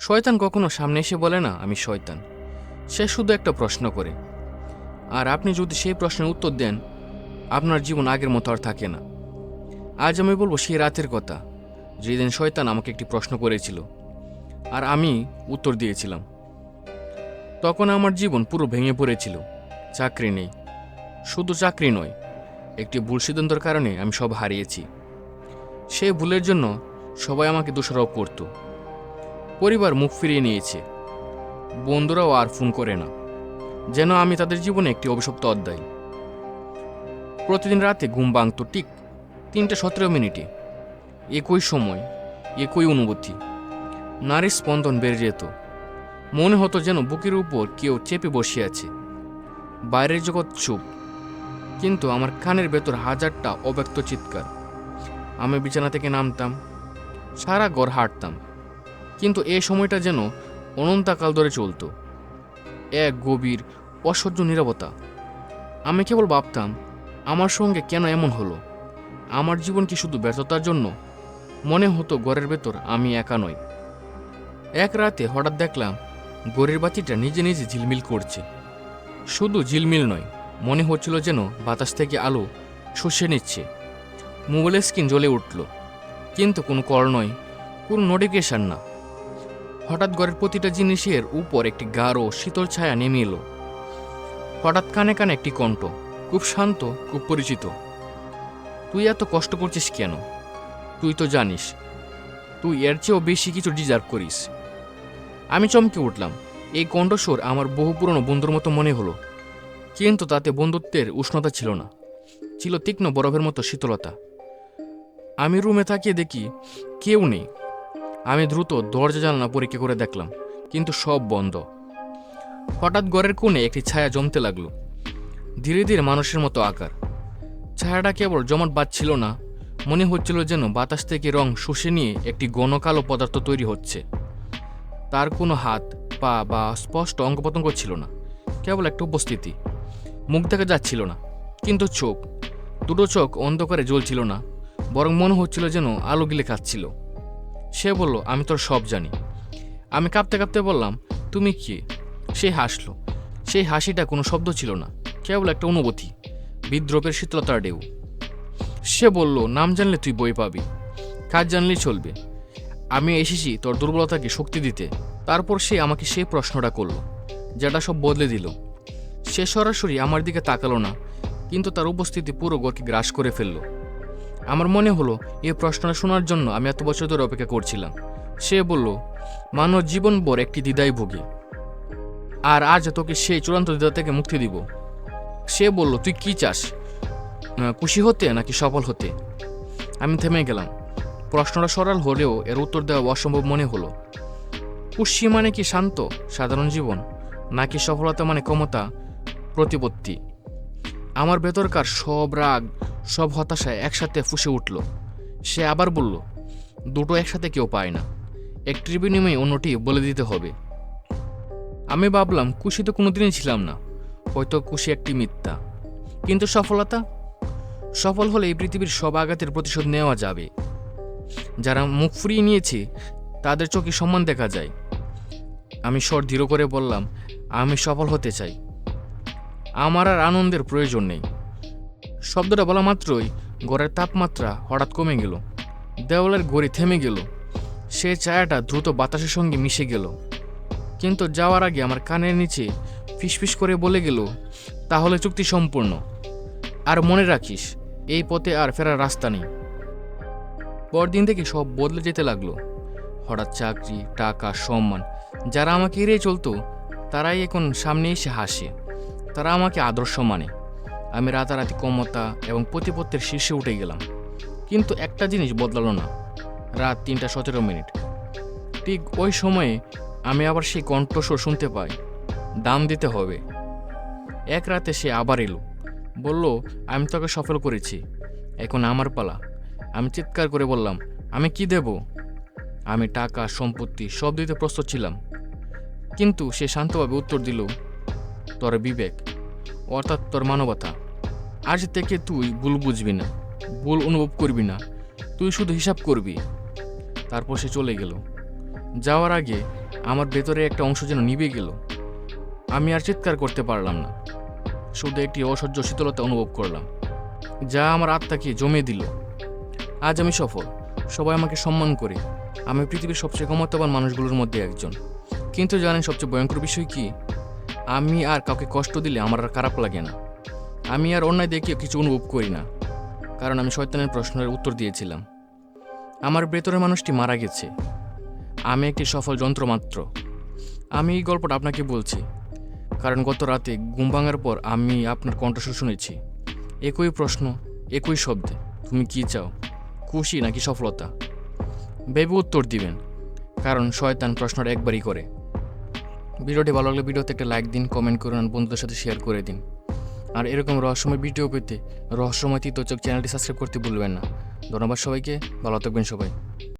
শয়তান কখনো সামনে এসে বলে না, আমি শয়তান সে শুধু একটা প্রশ্ন করে। আর আপনি যদি সেই প্রশ্নের উত্তর দেন, আপনার জীবন আগের মতো আর থাকে না। আজ আমি বলব সেই রাতের কথা, যেদিন শয়তান আমাকে একটি প্রশ্ন করেছিল, আর আমি উত্তর দিয়েছিলাম। তখন আমার জীবন পুরো ভেঙে পড়েছিল। চাকরি নেই। শুধু চাকরি নয়, একটি ভুল সিদ্ধান্তর কারণে আমি সব হারিয়েছি। সেই ভুলের জন্য সবাই আমাকে দোষারোপ করত। পরিবার মুখ ফিরিয়ে নিয়েছে। বন্ধুরাও আর ফোন করে না, যেন আমি তাদের জীবনে একটি অভিশপ্ত অধ্যায়। প্রতিদিন রাতে ঘুম ভাঙত ঠিক তিনটে সতেরো মিনিটে। একই সময়, একই অনুভূতি। নারীর স্পন্দন বেড়ে যেত। মনে হতো যেন বুকের উপর কেউ চেপে বসে আছে। বাইরের জগৎ চুপ, কিন্তু আমার কানের ভেতর হাজারটা অব্যক্ত চিৎকার। আমি বিছানা থেকে নামতাম, সারা ঘর হাঁটতাম। কিন্তু এ সময়টা যেন অনন্তকাল ধরে চলতো। এক গভীর, অসহ্য নীরবতা। আমি কেবল ভাবতাম, আমার সঙ্গে কেন এমন হলো? আমার জীবন কি শুধু ব্যর্থতার জন্য? মনে হতো ঘরের ভেতর আমি একা নই। এক রাতে হঠাৎ দেখলাম গড়ের বাতিটা নিজে নিজে ঝিলমিল করছে। শুধু ঝিলমিল নয়, মনে হচ্ছিল যেন বাতাস থেকে আলো শুষে নিচ্ছে। মোবাইলের স্ক্রিন জ্বলে উঠল। কিন্তু কোনো কল নয়, কোনো নোটিফিকেশন না। হঠাৎ ঘরের প্রতিটা জিনিসের উপর একটি গাঢ় শীতল ছায়া নেমে এলো। হঠাৎ কানে কানে একটি কণ্ঠ, খুব শান্ত, খুব পরিচিত। তুই এত কষ্ট করছিস কেন? তুই তো জানিস, তুই এর চেয়েও বেশি কিছু ডিজার্ভ করিস। আমি চমকে উঠলাম। এই কণ্ঠস্বর আমার বহু পুরনো বন্ধুর মতো মনে হলো, কিন্তু তাতে বন্ধুত্বের উষ্ণতা ছিল না, ছিল তীক্ষ্ণ বরফের মতো শীতলতা। আমি রুমে তাকিয়ে দেখি, কেউ নেই। আমি দ্রুত দরজা জানলা পরীক্ষা করে দেখলাম, কিন্তু সব বন্ধ। হঠাৎ ঘরের কোণে একটি ছায়া জমতে লাগল। ধীরে ধীরে মানুষের মতো আকার। ছায়াটা কেবল জমাট বাঁধছিল না, মনে হচ্ছিল যেন বাতাস থেকে রং শুষে নিয়ে একটি ঘন কালো পদার্থ তৈরি হচ্ছে। তার কোনো হাত, পা বা স্পষ্ট অঙ্গপতঙ্গ ছিল না, কেবল একটা উপস্থিতি। মুখ দেখা যাচ্ছিল না, কিন্তু চোখ। দুটো চোখ অন্ধকারে জ্বলছিল না, বরং মনে হচ্ছিল যেন আলো গিলে খাচ্ছিল। সে বলল, আমি তোর সব জানি। আমি কাঁপতে কাঁপতে বললাম, তুমি কে? সে হাসলো। সেই হাসিটা কোনো শব্দ ছিল না, কেবল একটা অনুভূতি বিদ্রোপের শীতলতার ঢেউ। সে বলল, নাম জানলে তুই বই পাবি, কাজ জানলেই চলবে। আমি এসেছি তোর দুর্বলতাকে শক্তি দিতে। তারপর সে আমাকে সেই প্রশ্নটা করল, যেটা সব বদলে দিল। সে সরাসরি আমার দিকে তাকালো না, কিন্তু তার উপস্থিতি পুরো ঘরকে গ্রাস করে ফেলল। আমার মনে হলো, এ প্রশ্নটা শোনার জন্য আমি এত বছর ধরে অপেক্ষা করছিলাম। সে বলল, মানব জীবনভর একটি দ্বিধায় ভুগে। আর আজ তোকে সেই চূড়ান্ত দ্বিধা থেকে মুক্তি দিব। সে বলল, তুই কি চাস? খুশি হতে নাকি সফল হতে? আমি থেমে গেলাম। প্রশ্নটা সরল হলেও এর উত্তর দেওয়া অসম্ভব মনে হলো। খুশি মানে কি শান্ত, সাধারণ জীবন? নাকি সফলতা মানে ক্ষমতা, প্রতিপত্তি? আমার ভেতরকার সব রাগ সব হতাশায় একসাথে ফুসে উঠল। সে আবার বলল, দুটো একসাথে কেউ পায় না। একটির বিনিময়ে অন্যটি বলে দিতে হবে। আমি ভাবলাম কুশি তো কোনোদিনই ছিলাম না। হয়তো কুশি একটি মিথ্যা। কিন্তু সফলতা? সফল হলে এই পৃথিবীর সব আঘাতের প্রতিশোধ নেওয়া যাবে। যারা মুখ ফুরিয়ে নিয়েছে, তাদের চোখে সম্মান দেখা যায়। আমি স্বর ধীর করে বললাম, আমি সফল হতে চাই। আমার আর আনন্দের প্রয়োজন নেই। শব্দটা বলা মাত্রই ঘরের তাপমাত্রা হঠাৎ কমে গেল। দেওয়ালের ঘড়ি থেমে গেল। সে ছায়াটা দ্রুত বাতাসের সঙ্গে মিশে গেল। কিন্তু যাওয়ার আগে আমার কানের নিচে ফিসফিস করে বলে গেল, তাহলে চুক্তি সম্পূর্ণ। আর মনে রাখিস, এই পথে আর ফেরার রাস্তা নেই। পরদিন থেকে সব বদলে যেতে লাগল। হঠাৎ চাকরি, টাকা, সম্মান, যারা আমাকে এড়িয়ে চলতো, তারাই এখন সামনে এসে হাসে। তারা আমাকে আদর্শ মানে। আমি রাতারাতি ক্ষমতা এবং প্রতিপত্তির শীর্ষে উঠে গেলাম। কিন্তু একটা জিনিস বদলালো না। রাত তিনটা সতেরো মিনিট। ঠিক ওই সময়ে আমি আবার সেই কণ্ঠস্বর শুনতে পাই। দাম দিতে হবে। এক রাতে সে আবার এলো। বলল, আমি তোকে সফল করেছি। এখন আমার পালা। আমি চিৎকার করে বললাম, আমি কি দেব? আমি টাকা, সম্পত্তি সব দিতে প্রস্তুত ছিলাম। কিন্তু সে শান্তভাবে উত্তর দিল, তোর বিবেক। অর্থাৎ তোর মানবতা। আজ থেকে তুই ভুল বুঝবি না, ভুল অনুভব করবি না, তুই শুধু হিসাব করবি। তারপর সে চলে গেল। যাওয়ার আগে আমার ভেতরে একটা অংশ যেন নিভে গেল। আমি আর চিৎকার করতে পারলাম না। শুধু একটি অসহ্য শীতলতা অনুভব করলাম, যা আমার আত্মাকে জমে দিল। আজ আমি সফল। সবাই আমাকে সম্মান করে। আমি পৃথিবীর সবচেয়ে ক্ষমতাবান মানুষগুলোর মধ্যে একজন। কিন্তু জানেন সবচেয়ে ভয়ঙ্কর বিষয় কি? আমি আর কাউকে কষ্ট দিলে আমার আর খারাপ লাগে না। আমি আর অন্যায় দেখিয়ে কিছু অনুভব করি না, কারণ আমি শয়তানের প্রশ্নের উত্তর দিয়েছিলাম। আমার ভেতরের মানুষটি মারা গেছে। আমি একটি সফল যন্ত্র মাত্র। আমি এই গল্পটা আপনাকে বলছি, কারণ গত রাতে ঘুম ভাঙার পর আমি আপনার কণ্ঠস্বর শুনেছি। একই প্রশ্ন, একই শব্দে, তুমি কি চাও, খুশি নাকি সফলতা? ভেবে উত্তর দিবেন, কারণ শয়তান প্রশ্নটা একবারই করে। ভিডিওটি ভালো লাগলে ভিডিওতে একটা লাইক দিন কমেন্ট করুন বন্ধুদের সাথে শেয়ার করে দিন। আর এরকম রহস্যময় ভিডিও পেতে রহস্যময় তৃতীয় চোখ চ্যানেলটি সাবস্ক্রাইব করতে ভুলবেন না। ধন্যবাদ সবাইকে, ভালো থাকবেন সবাই।